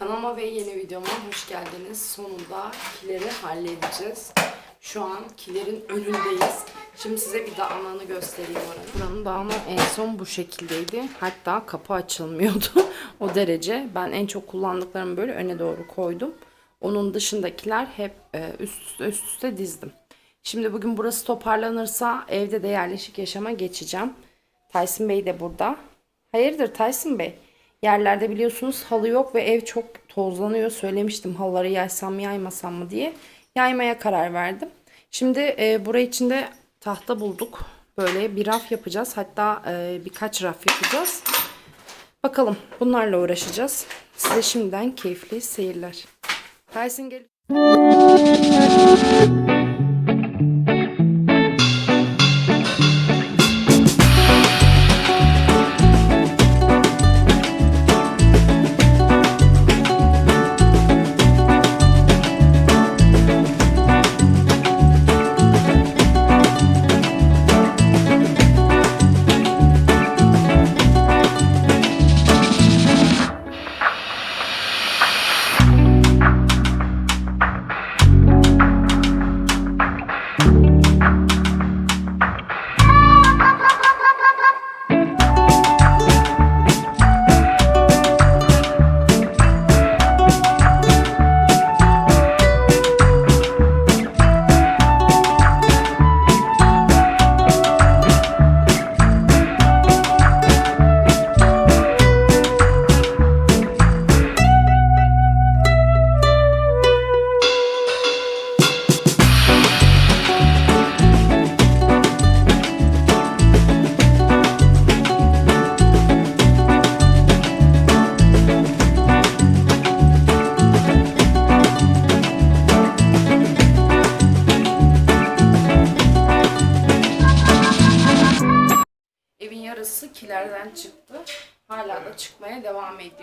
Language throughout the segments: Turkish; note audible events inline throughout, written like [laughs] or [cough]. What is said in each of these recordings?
Kanalıma ve yeni videoma hoş geldiniz. Sonunda kileri halledeceğiz. Şu an kilerin önündeyiz. Şimdi size bir dağınağını göstereyim oranın. Buranın dağınağı en son bu şekildeydi. Hatta kapı açılmıyordu. [laughs] o derece. Ben en çok kullandıklarımı böyle öne doğru koydum. Onun dışındakiler hep e, üst üste üst üste dizdim. Şimdi bugün burası toparlanırsa evde de yerleşik yaşama geçeceğim. Tyson Bey de burada. Hayırdır Tyson Bey? Yerlerde biliyorsunuz halı yok ve ev çok tozlanıyor. Söylemiştim halıları yaysam yaymasam mı diye. Yaymaya karar verdim. Şimdi e, buraya içinde tahta bulduk. Böyle bir raf yapacağız. Hatta e, birkaç raf yapacağız. Bakalım bunlarla uğraşacağız. Size şimdiden keyifli seyirler. Tyson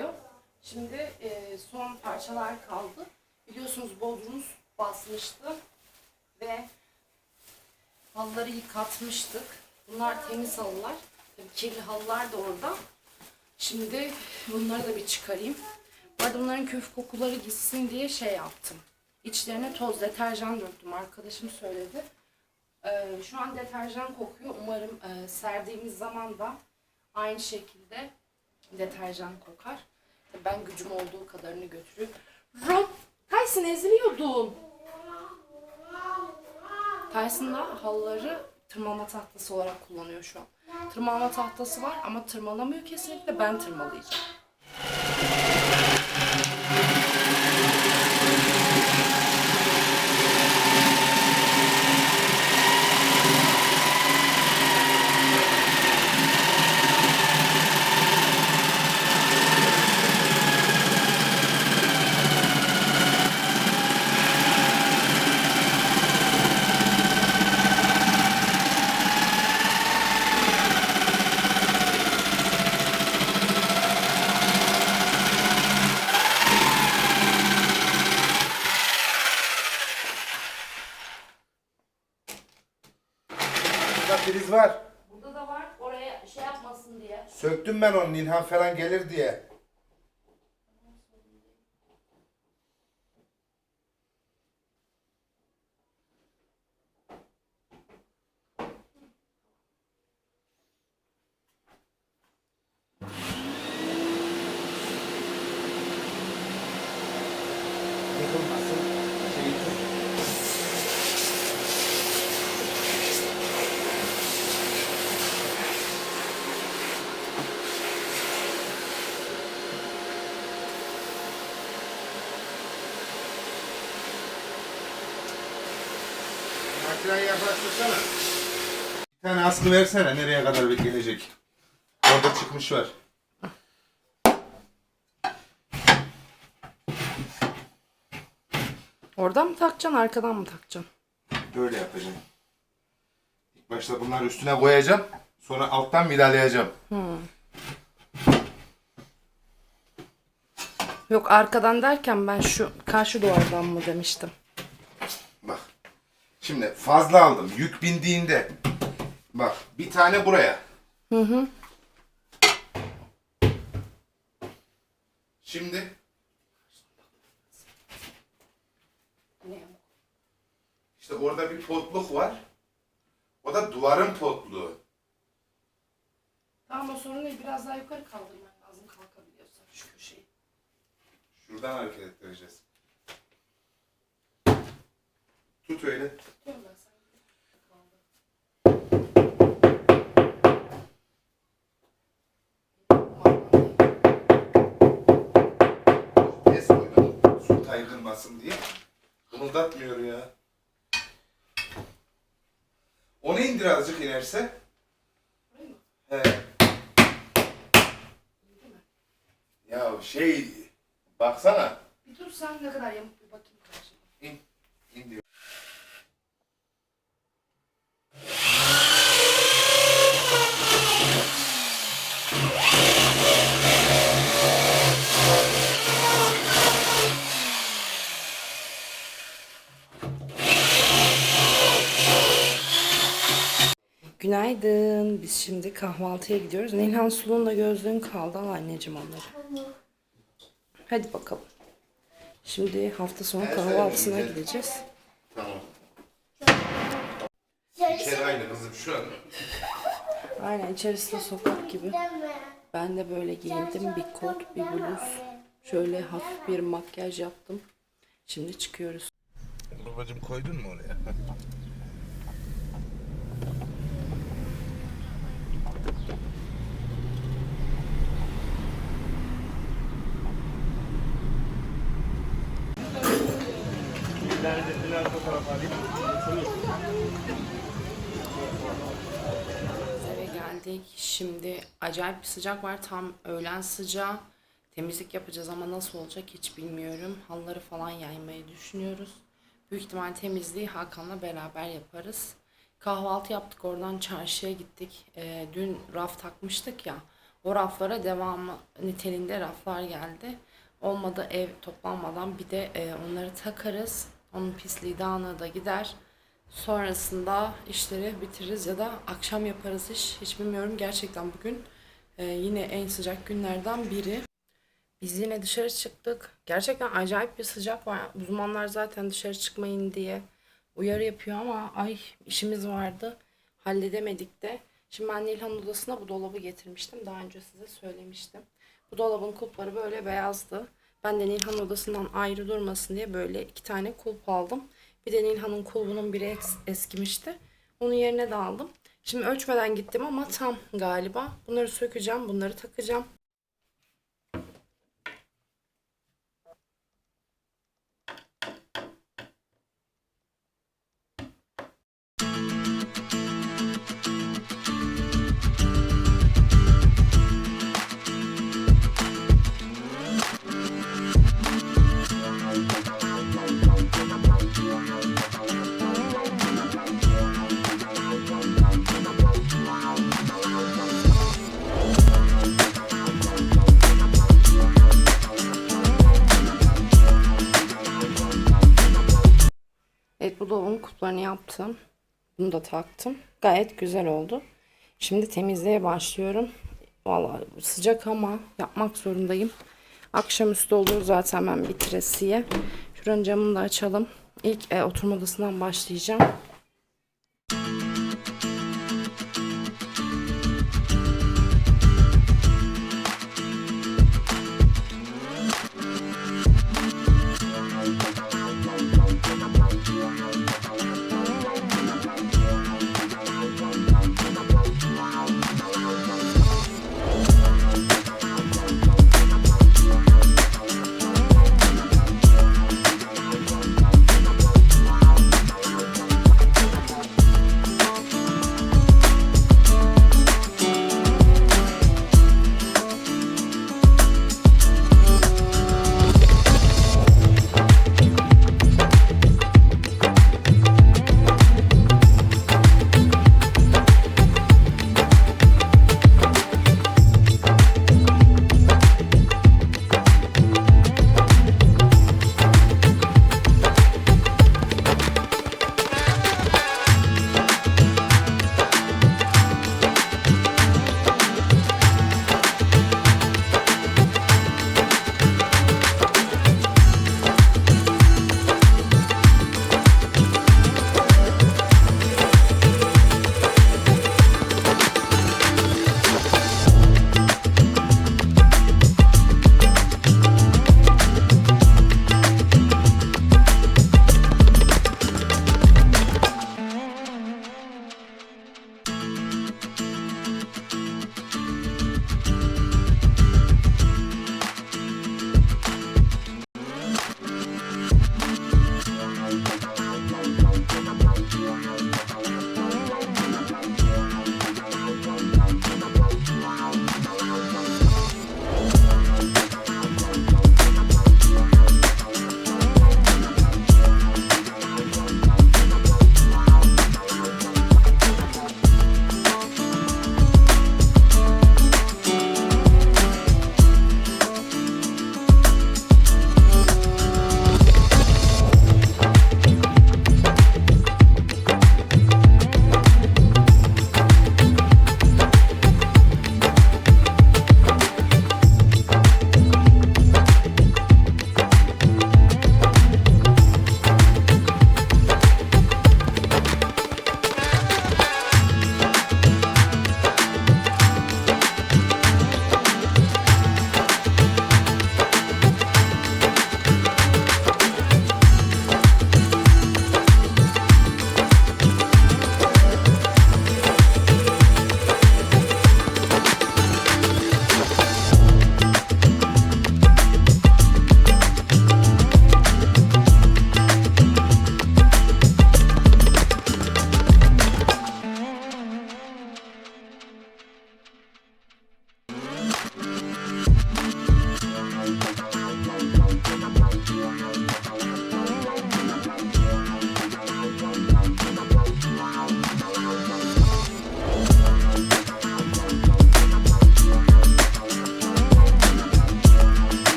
Ediyor. Şimdi e, son parçalar kaldı. Biliyorsunuz bodrumuz basmıştı ve halıları yıkatmıştık. Bunlar temiz halılar. Tabii kirli halılar da orada. Şimdi bunları da bir çıkarayım. Bu arada bunların küf kokuları gitsin diye şey yaptım. İçlerine toz deterjan döktüm. Arkadaşım söyledi. Ee, şu an deterjan kokuyor. Umarım e, serdiğimiz zaman da aynı şekilde deterjan kokar. Ben gücüm olduğu kadarını götürüyorum. Rob, Tyson eziliyordun. Tyson da halıları tırmalama tahtası olarak kullanıyor şu an. Tırmalama tahtası var ama tırmalamıyor kesinlikle. Ben tırmalayacağım. Priz var. Burada da var. Oraya şey yapmasın diye. Söktüm ben onu Nilhan falan gelir diye. Yıkılmasın. Yaklaştırsana. Bir tane askı versene nereye kadar gelecek. Orada çıkmış var. Oradan mı takacaksın, arkadan mı takacaksın? Böyle yapacağım. İlk başta bunları üstüne koyacağım. Sonra alttan vidalayacağım. Yok arkadan derken ben şu karşı duvardan mı demiştim. Şimdi fazla aldım. Yük bindiğinde bak bir tane buraya. Hı hı. Şimdi işte orada bir potluk var. O da duvarın potluğu. Tamam o sorun değil. Biraz daha yukarı kaldırman lazım kalkabiliyorsan şu köşeyi. Şuradan hareket ettireceğiz. Tut öyle. Koydum. Su kaydırmasın diye. Bunu uzatmıyor ya. Onu indir azıcık inerse. He. Ya şey baksana. Bir dur sen ne kadar yamuk bir bakayım karşıma. İn. İn diyor. Günaydın. Biz şimdi kahvaltıya gidiyoruz. Nilhan Sulu'nun da gözlüğün kaldı. Al anneciğim onları. Hadi bakalım. Şimdi hafta sonu Ben kahvaltısına gideceğiz. Tamam. İçeri aynı kızım şu an. Aynen içerisi de sokak gibi. Ben de böyle giyindim. Bir kot, bir bluz. Şöyle hafif bir makyaj yaptım. Şimdi çıkıyoruz. Babacım koydun mu oraya? Eve geldik. Şimdi acayip bir sıcak var. Tam öğlen sıcağı. Temizlik yapacağız ama nasıl olacak hiç bilmiyorum. Halıları falan yaymayı düşünüyoruz. Büyük ihtimal temizliği Hakan'la beraber yaparız. Kahvaltı yaptık. Oradan çarşıya gittik. Ee, dün raf takmıştık ya. O raflara devamı niteliğinde raflar geldi. Olmadı ev toplanmadan bir de e, onları takarız. Onun pisliği dağınığı da gider. Sonrasında işleri bitiririz ya da akşam yaparız iş. Hiç bilmiyorum. Gerçekten bugün e, yine en sıcak günlerden biri. Biz yine dışarı çıktık. Gerçekten acayip bir sıcak var. Uzmanlar zaten dışarı çıkmayın diye uyarı yapıyor ama ay işimiz vardı. Halledemedik de. Şimdi ben Nilhan odasına bu dolabı getirmiştim. Daha önce size söylemiştim. Bu dolabın kulpları böyle beyazdı. Ben de Nilhan odasından ayrı durmasın diye böyle iki tane kulp aldım. Bir de Nilhan'ın kulbunun biri es- eskimişti. Onun yerine de aldım. Şimdi ölçmeden gittim ama tam galiba. Bunları sökeceğim, bunları takacağım. Evet bu dolabın kulplarını yaptım. Bunu da taktım. Gayet güzel oldu. Şimdi temizliğe başlıyorum. Vallahi sıcak ama yapmak zorundayım. Akşamüstü olur zaten ben bitiresiye. Şuranın camını da açalım. İlk e, oturma odasından başlayacağım.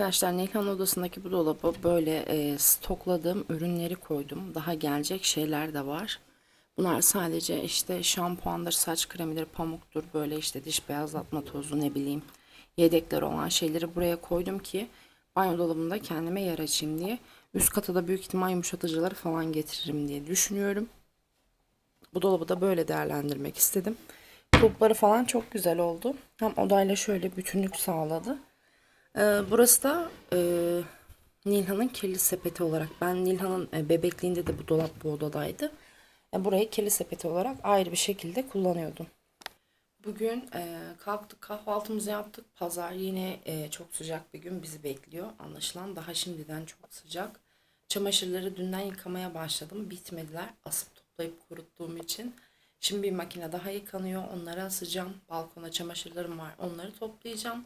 Arkadaşlar Nilhan odasındaki bu dolaba böyle e, stokladığım ürünleri koydum. Daha gelecek şeyler de var. Bunlar sadece işte şampuandır, saç kremidir, pamuktur, böyle işte diş beyazlatma tozu ne bileyim yedekler olan şeyleri buraya koydum ki banyo dolabında kendime yer açayım diye. Üst kata da büyük ihtimal yumuşatıcıları falan getiririm diye düşünüyorum. Bu dolabı da böyle değerlendirmek istedim. Kulpları falan çok güzel oldu. Hem odayla şöyle bütünlük sağladı. Ee, burası da e, Nilhan'ın kirli sepeti olarak. Ben Nilhan'ın e, bebekliğinde de bu dolap bu odadaydı. E, burayı kirli sepeti olarak ayrı bir şekilde kullanıyordum. Bugün e, kalktık kahvaltımızı yaptık. Pazar yine e, çok sıcak bir gün bizi bekliyor. Anlaşılan daha şimdiden çok sıcak. Çamaşırları dünden yıkamaya başladım. Bitmediler. Asıp toplayıp kuruttuğum için. Şimdi bir makine daha yıkanıyor. Onları asacağım. Balkona çamaşırlarım var. Onları toplayacağım.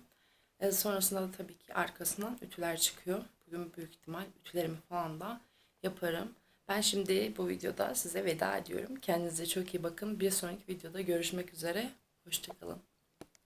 E, sonrasında da tabii ki arkasından ütüler çıkıyor. Bugün büyük ihtimal ütülerimi falan da yaparım. Ben şimdi bu videoda size veda ediyorum. Kendinize çok iyi bakın. Bir sonraki videoda görüşmek üzere. Hoşçakalın.